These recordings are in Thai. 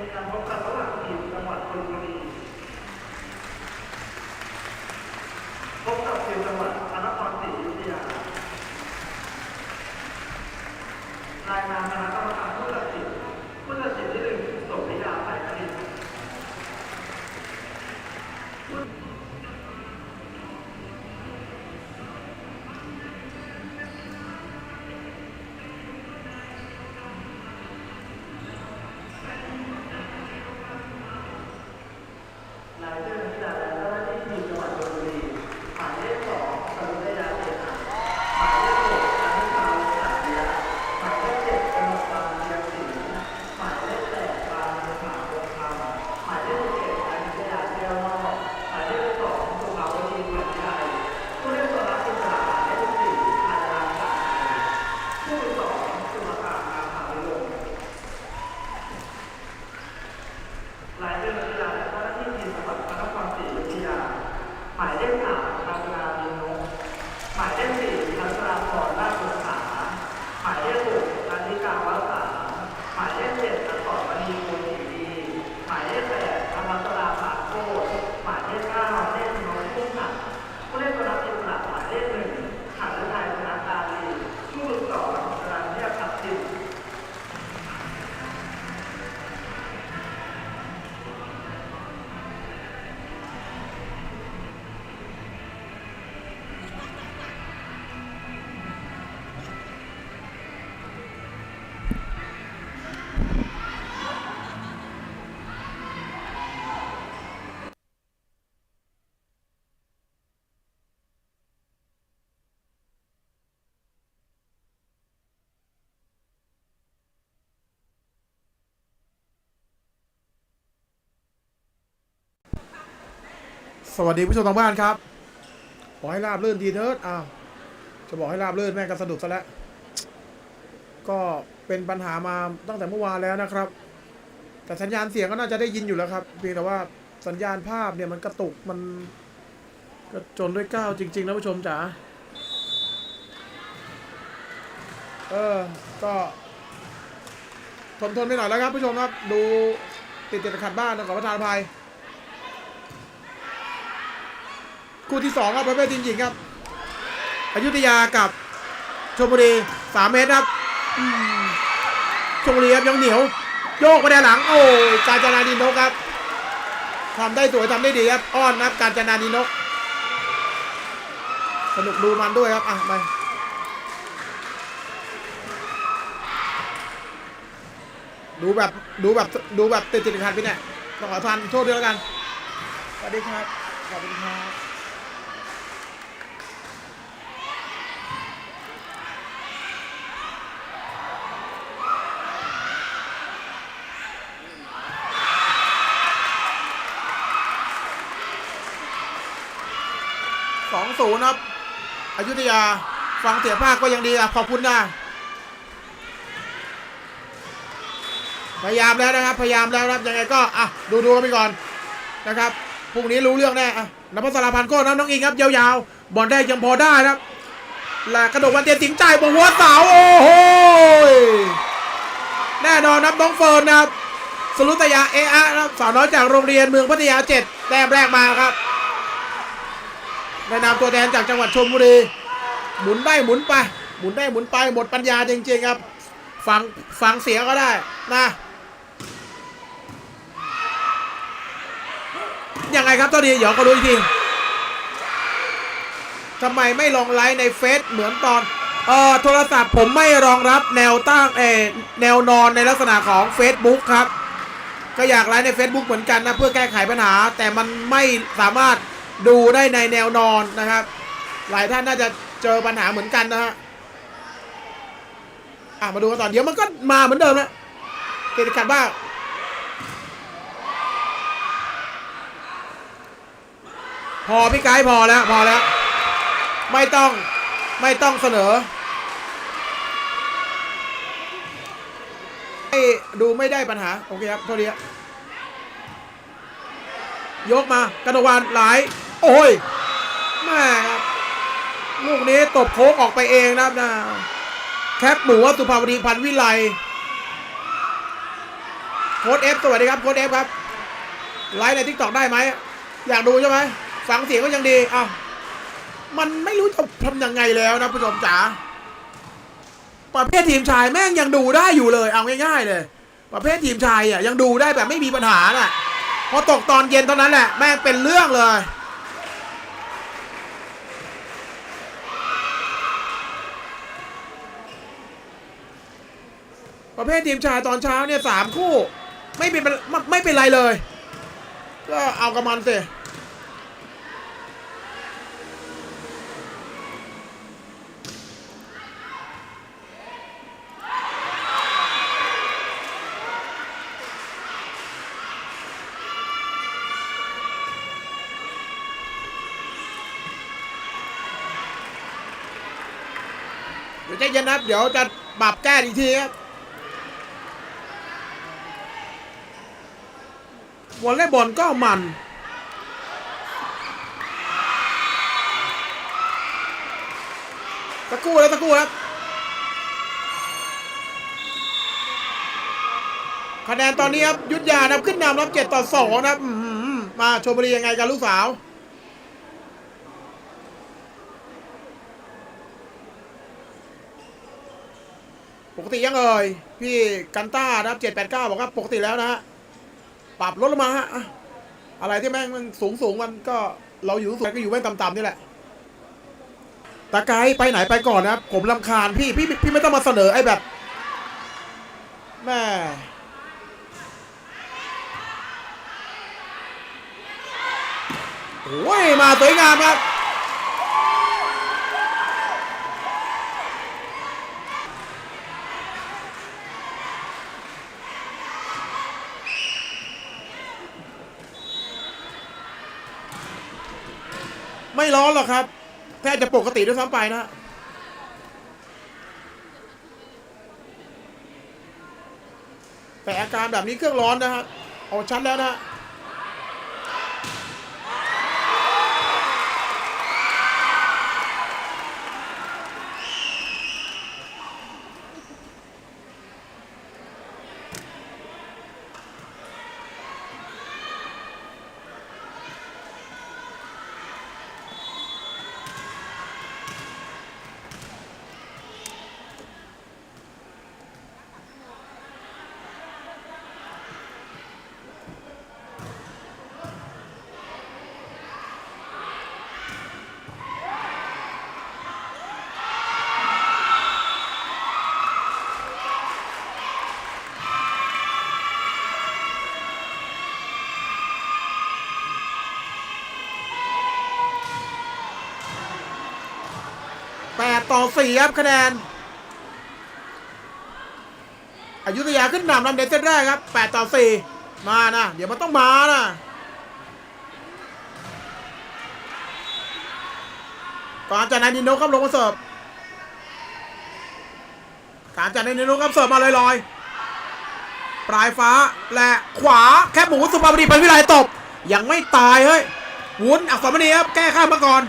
เป็นการพบกันระหว่างทีมจังหวัดชลบุรีพบกับทีมจังหวัดพระนครศรีอยุธยารายงานคณะกรรมการผู้ตัดสินผู้ตัดสินที่หนึ่งสมพิยาไทยคณิต สวัสดีผู้ชมทางบ้านครับ ขอให้ราบรื่นดีเถิดอ้าวจะบอกให้ราบรื่นแม่งก็สะดุดซะแล้ว ก็เป็นปัญหามาตั้งแต่เมื่อวานแล้วนะครับ แต่สัญญาณเสียงก็น่าจะได้ยินอยู่แล้วครับเพียงแต่ว่าสัญญาณภาพเนี่ยมันกระตุกมันก็จนด้วยก้าวจริงๆนะผู้ชมจ๋าเออ ก็ทนทนไปหน่อยแล้วครับผู้ชมครับ ดูติดติดขัดบ้านนะขอประทานอภัย คู่ที่สองครับประเภททีมหญิงครับอยุธยากับชลบุรีสามเมตรครับอืมบุรีครับยังเหนียว โยกไปด้านหลัง โอ้ยการจนาดีนกครับทำได้สวยทำได้ดีครับอ้อนนะครับการจนาดีนก สนุกดูมันด้วยครับอะไปดูแบบดูแบบดูแบบติดติดขัดไปเนี่ยต้องขอทานโทษด้วยแล้วกันสวัสดีครับขอบคุณครับ สองศูนย์ครับอยุธยาฟังเสียภาคก็ยังดีอะขอบคุณนะพยายามแล้วนะครับพยายามแล้วนะครับยังไงก็อะดูดูกันไปก่อนนะครับพรุ่งนี้รู้เรื่องแน่อะนภัสราพันธ์ก็นะน้องอิงครับยาวๆบอลได้ยังพอได้นะครับและกระโดดวันเตียนสิงจ่ายบนหัวเสาโอ้โหแน่นอนนะครับน้องเฟิร์นนะครับสรุตยาเออะครับสาวน้อยจากโรงเรียนเมืองพัทยาเจ็ดแต้มแรกมาครับ ในนามตัวแทนจากจังหวัดชลบุรี หมุนได้หมุนไป หมุนได้หมุนไปหมดปัญญาจริงๆครับ ฟังฟังเสียงก็ได้นะยังไงครับตอนนี้เดี๋ยวก็รู้อีกทีทำไมไม่ลองไลฟ์ในเฟซเหมือนตอนเอ่อโทรศัพท์ผมไม่รองรับแนวตั้งเออแนวนอนในลักษณะของ Facebook ครับ ก็อยากไลฟ์ใน Facebook เหมือนกันนะ เพื่อแก้ไขปัญหา แต่มันไม่สามารถ ดูได้ในแนวนอนนะครับ หลายท่านน่าจะเจอปัญหาเหมือนกันนะฮะอะมาดูกันต่อเดี๋ยวมันก็มาเหมือนเดิมนะเติขัดบ้างพอพี่ไกด์พอแล้วพอแล้ว ไม่ต้องไม่ต้องเสนอให้ดูไม่ได้ปัญหา โอเคครับโทษทีครับยกมากระดดวานหลาย โอ้ยแม่ครับลูกนี้ตบโค้งออกไปเองนะครับนะแคปหมูสุภาวดีพันวิไลโค้ดเอฟสวัสดีครับโค้ดเอฟครับไลฟ์ในทิกตอกได้ไหมอยากดูใช่ไหมฟังเสียงก็ยังดีอ้าวมันไม่รู้จะทำยังไงแล้วนะผู้ชมจ๋าประเภททีมชายแม่งยังดูได้อยู่เลย เอาง่ายๆเลย ประเภททีมชายอะยังดูได้แบบไม่มีปัญหาน่ะพอตกตอนเย็นเท่านั้นแหละแม่งเป็นเรื่องเลย ประเภททีมชายตอนเช้าเนี่ยสามคู่ ไม่เป็นไม่ไม่เป็นไรเลย ก็เอากับมันสิเดี๋ยวใจเย็นนะครับ เดี๋ยวจะปรับแก้อีกทีครับ วอลเลย์บอลก็มันสักครู่แล้วสักครู่ครับคะแนนตอนนี้ครับยุทธยานับขึ้นนำรับเจ็ดต่อสองนะครับมาชมบุรียังไงกันลูกสาวปกติยังเอ่ยพี่กันต้านะครับเจ็ดแปดเก้าบอกว่าปกติแล้วนะฮะ ปรับลดลงมาฮะอะไรที่แม่งมันสูงสูงมันก็เราอยู่สูงก็อยู่แม่งต่ำๆนี่แหละตาไกไปไหนไปก่อนนะผมลำคาญพี่พี่พี่ไม่ต้องมาเสนอไอ้แบบแม่โอ้ยมาสวยงามครับ ไม่ร้อนหรอกครับแทบจะปกติด้วยซ้ำไปนะแต่อาการแบบนี้เครื่องร้อนนะฮะเอาชัดแล้วนะ ต่อสี่ครับคะแนนอยุธยาขึ้นนำนำเดนเซตแรกครับแปดต่อสี่มานะเดี๋ยวมันต้องมานะการจากนายนิโนครับลงมาเสิร์ฟการจากนายนิโนครับเสิร์ฟมาลอยๆปลายฟ้าและขวาแคบหมูสุภาพดีเป็นวิไลตบยังไม่ตายเฮ้ยวุ้นอักษรมณีครับแก้ข้ามมาก่อน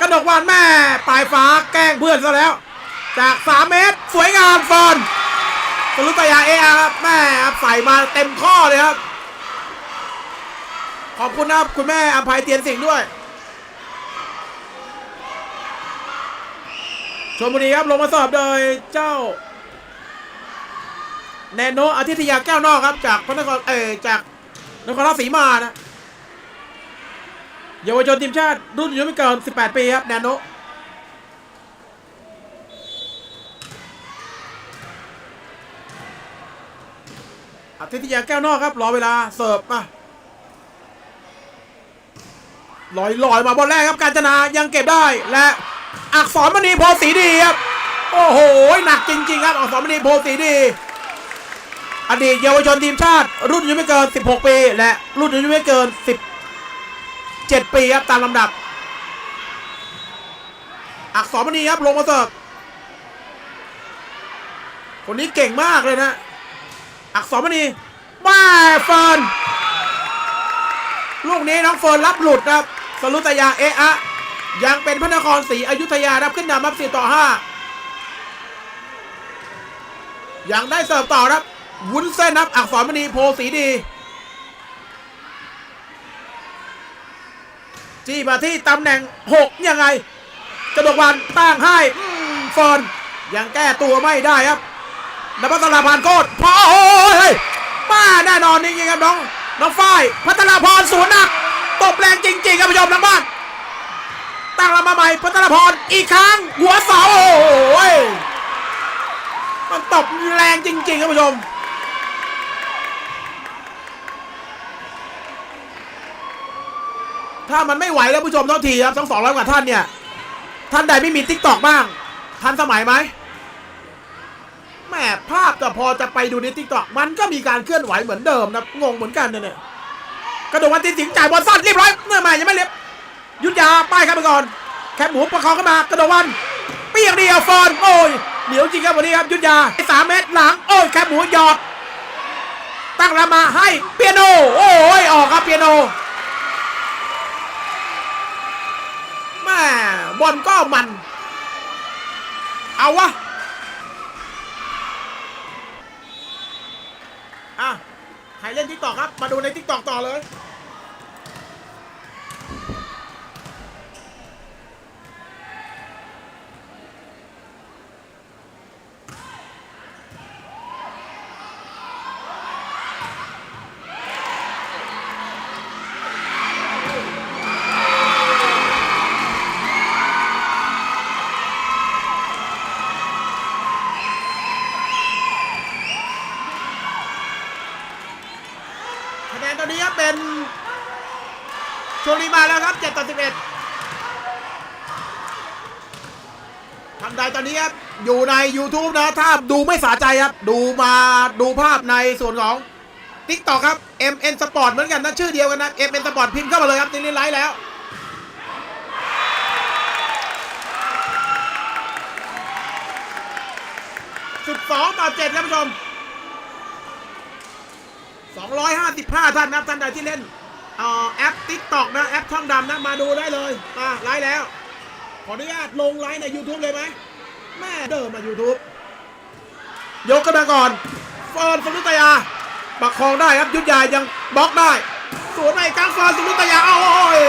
กระดกวานแม่ปลายฟ้าแกล้งเพื่อนซะแล้ว จาก 3 เมตร สวยงามฟอนสรุปตยาเออาครับแม่ใส่มาเต็มข้อเลยครับ ขอบคุณนะครับคุณแม่อภัยเตียนสิงห์ด้วยชมบุรีครับลงมาสอบโดยเจ้าแนโนอาทิตยาแก้วนอกครับ จากพระนครเออจากนครราชสีมานะ เยาวชนทีมชาติรุ่นอายุไม่เกิน 18 ปีครับแนโนอาทิตยาแก้วนอกครับ รอเวลาเสิร์ฟมาลอยลอยมาบอลแรกครับการจนายังเก็บได้และอักษรมณีโพสีดีครับ โอ้โห หนักจริง ๆ ครับ อักษรมณีโพสีดี อดีตเยาวชนทีมชาติ รุ่นอายุไม่เกิน 16 ปี และรุ่นอายุไม่เกิน 10 เจ็ดปีครับตามลำดับ อักษรมณีครับลงมาเสิร์ฟคนนี้เก่งมากเลยนะ อักษรมณีม่เฟิร์นลูกนี้น้องเฟิร์นรับหลุดครับสรุตยาเอะอะยังเป็นพระนครศรีอยุธยารับขึ้นนำรับสี่ต่อห้ายังได้เสิร์ฟต่อครับ วุ้นเส้นนับอักษรมณีโพสีดี จี้มาที่ตำแหน่ง 6 ยังไงกระดกวันตั้งให้เฟิร์นยังแก้ตัวไม่ได้ครับนภัสราพานโคตรพอโอ้ยป้าแน่นอนจริงๆครับน้องน้องฝ้ายพัฒนาพรสวนหนักตบแรงจริงๆครับผู้ชมทางบ้านตั้งลำมาใหม่พัฒนาพรอีกครั้ง หัวเสาโอ้ยมันตบแรงจริงๆครับผู้ชม ถ้ามันไม่ไหวแล้วผู้ชมเท่าทีครับทั้งสองร้อยกว่าท่านเนี่ยท่านใดไม่มีทิกตอกบ้างทันสมัยไหมแหม่ภาพแต่พอจะไปดูในทิกตอกมันก็มีการเคลื่อนไหวเหมือนเดิมนะงงเหมือนกันนะเนี่ยกระโดดวันตีสิงจ่ายบอลสั้นเรียบร้อยเมื่อใหม่ยังไม่เรียบยุทธยาป้ายครับไปก่อนแคบหมูประคองเข้ามากระโดดวันเปียกเดียวฟอนโอ้ยเหนียวจริงครับวันนี้ครับยุทธยาสามเมตรหลังโอ้ยแคบหมูหยอดตั้งรามาให้เปียโนโอ้ยออกครับเปียโน แม่ บอลก็มัน เอาวะอะใครเล่นทิกตอกครับ มาดูในทิกตอกต่อเลย แนนตอนนี้ครับเป็นชลีมาแล้วครับ7ต่อ11ทำใดตอนนี้ครับอยู่ใน YouTube นะ ถ้าดูไม่สะใจครับ ดูมาดูภาพในส่วนของ TikTok ครับ MN Sport เหมือนกันนะชื่อเดียวกันนะ MN Sport พิมพ์เข้ามาเลยครับนี่ไลฟ์แล้ว12ต่อ7ครับผู้ชม 255 ท่านนะท่านใดที่เล่นอ่อแอป TikTok นะ แอปช่องดำนะ มาดูได้เลยมาไลฟ์แล้ว ขออนุญาตลงไลฟ์ใน YouTube เลยไหมแม่เดิมมา YouTube ยกกันมาก่อน เฟิร์นสมุตยาประคองได้ครับยุทธยายังบล็อกได้สวนในกลางเฟิร์นสมุตยาอาโอ้ย